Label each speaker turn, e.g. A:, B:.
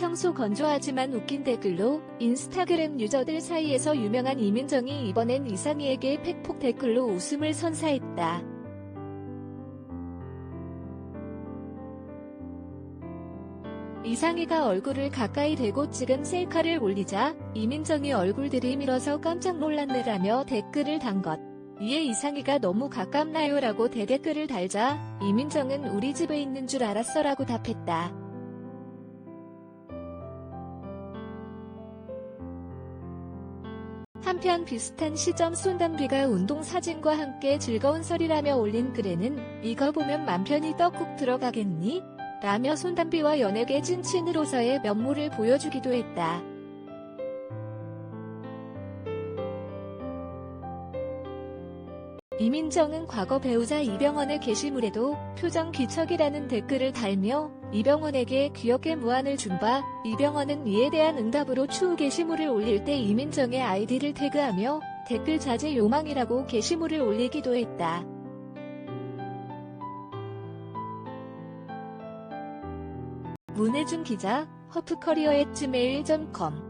A: 평소 건조하지만 웃긴 댓글로 인스타그램 유저들 사이에서 유명한 이민정이 이번엔 이상희에게 팩폭 댓글로 웃음을 선사했다. 이상희가 얼굴을 가까이 대고 찍은 셀카를 올리자 이민정이 얼굴 들이밀어서 깜짝 놀랐네라며 댓글을 단 것. 이에 이상희가 너무 가깝나요? 라고 대댓글을 달자 이민정은 우리 집에 있는 줄 알았어 라고 답했다. 한편 비슷한 시점 손담비가 운동 사진과 함께 즐거운 설이라며 올린 글에는 이거 보면 맘 편히 떡국 들어가겠니? 라며 손담비와 연예계 찐친으로서의 면모를 보여주기도 했다. 이민정은 과거 배우자 이병헌의 게시물에도 표정 기척이라는 댓글을 달며 이병헌에게 귀엽게 무안을 준 바 이병헌은 이에 대한 응답으로 추후 게시물을 올릴 때 이민정의 아이디를 태그하며 댓글 자제 요망이라고 게시물을 올리기도 했다. 문혜준 기자, 허프커리어 at gmail.com